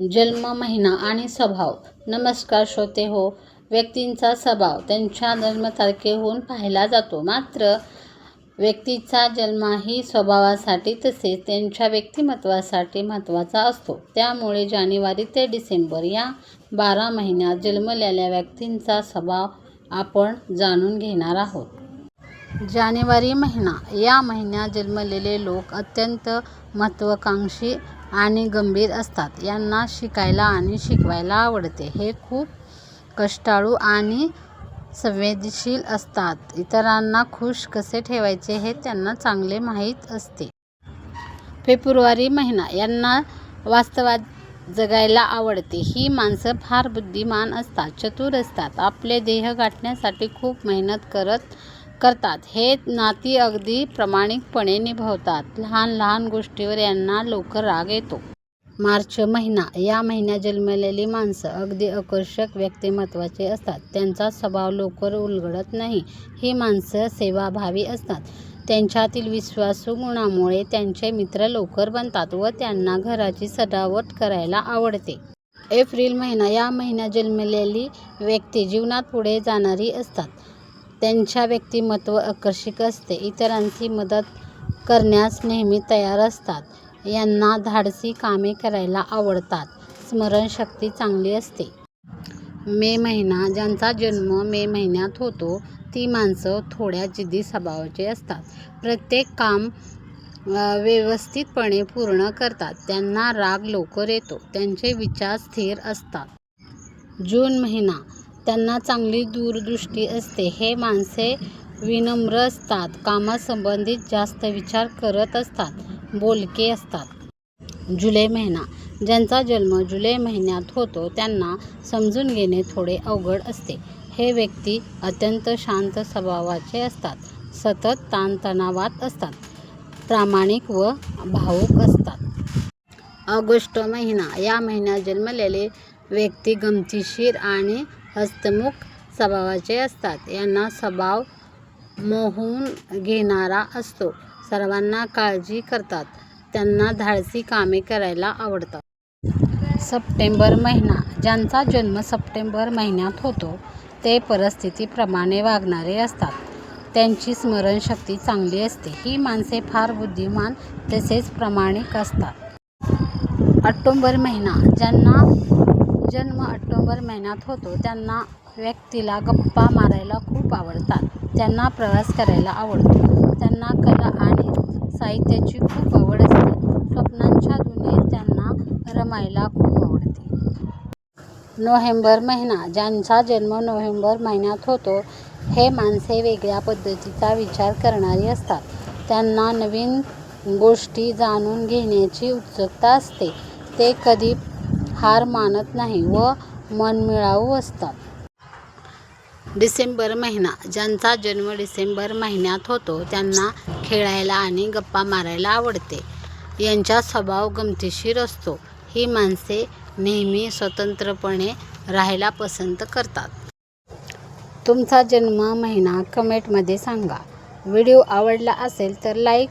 जन्म महिना आणि स्वभाव. नमस्कार श्रोते हो व्यक्तींचा स्वभाव त्यांच्या जन्मतारखेहून पाहिला जातो. मात्र व्यक्तीचा जन्मही स्वभावासाठी तसेच त्यांच्या व्यक्तिमत्वासाठी महत्त्वाचा असतो. त्यामुळे जानेवारी ते डिसेंबर या बारा महिन्यात जन्मलेल्या व्यक्तींचा स्वभाव आपण जाणून घेणार आहोत. जानेवारी महिना या महिन्यात जन्मलेले लोक अत्यंत महत्त्वाकांक्षी आणि गंभीर असतात. यांना शिकायला आणि शिकवायला आवडते. हे खूप कष्टाळू आणि संवेदनशील असतात. इतरांना खुश कसे ठेवायचे हे त्यांना चांगले माहीत असते. फेब्रुवारी महिना. यांना वास्तवात जगायला आवडते. ही माणसं फार बुद्धिमान असतात चतुर असतात. आपले देह गाठण्यासाठी खूप मेहनत करत करतात. हे नाती अगदी प्रामाणिकपणे निभावतात. लहान लहान गोष्टीवर यांना लवकर राग येतो. मार्च महिना. या महिन्यात जन्मलेली माणसं अगदी आकर्षक व्यक्तिमत्त्वाची असतात. त्यांचा स्वभाव लवकर उलगडत नाही. ही माणसं सेवाभावी असतात. त्यांच्यातील विश्वासू गुणामुळे त्यांचे मित्र लवकर बनतात व त्यांना घराची सजावट करायला आवडते. एप्रिल महिना. या महिन्यात जन्मलेली व्यक्ती जीवनात पुढे जाणारी असतात. त्यांच्या व्यक्तिमत्व आकर्षक असते. इतरांची मदत करण्यास नेहमी तयार असतात. यांना धाडसी कामे करायला आवडतात. स्मरणशक्ती चांगली असते. मे महिना ज्यांचा जन्म मे महिन्यात होतो ती माणसं थोड्या जिद्दी स्वभावाची असतात. प्रत्येक काम व्यवस्थितपणे पूर्ण करतात. त्यांना राग लवकर येतो. त्यांचे विचार स्थिर असतात. जून महिना त्यांना चांगली दूरदृष्टी असते. हे माणसे विनम्र असतात कामासंबंधित जास्त विचार करत असतात बोलके असतात. जुलै महिना. ज्यांचा जन्म जुलै महिन्यात होतो त्यांना समजून घेणे थोडे अवघड असते. हे व्यक्ती अत्यंत शांत स्वभावाचे असतात सतत ताणतणावात असतात प्रामाणिक व भावुक असतात. ऑगस्ट महिना. या महिन्यात जन्मलेले व्यक्ती गमतीशीर आणि हस्तमुख स्वभावाचे असतात. यांना स्वभाव मोहून घेणारा असतो. सर्वांना काळजी करतात. त्यांना धाडसी कामे करायला आवडतात. सप्टेंबर महिना. ज्यांचा जन्म सप्टेंबर महिन्यात होतो ते परिस्थितीप्रमाणे वागणारे असतात. त्यांची स्मरणशक्ती चांगली असते. ही माणसे फार बुद्धिमान तसेच प्रामाणिक असतात. ऑक्टोबर महिना. ज्यांना जन्म ऑक्टोंबर महिन्यात होतो. त्यांना व्यक्तीला गप्पा मारायला खूप आवडतात. त्यांना प्रवास करायला आवडतो. त्यांना कला आणि साहित्याची खूप आवड असते. स्वप्नांच्या दुनियेत त्यांना रमायला खूप आवडते. नोव्हेंबर महिना ज्यांचा जन्म नोव्हेंबर महिन्यात होतो हे माणसे वेगळ्या पद्धतीचा विचार करणारी असतात. त्यांना नवीन गोष्टी जाणून घेण्याची उत्सुकता असते. ते कधी हार मानत नाही व मनमिळाऊ असतात. डिसेंबर महिना ज्यांचा जन्म डिसेंबर महिन्यात होतो त्यांना खेळायला आणि गप्पा मारायला आवडते. यांचा स्वभाव गमतीशीर असतो. ही माणसे नेहमी स्वतंत्रपणे राहायला पसंत करतात. तुमचा जन्म महिना कमेंटमध्ये सांगा. व्हिडिओ आवडला असेल तर लाईक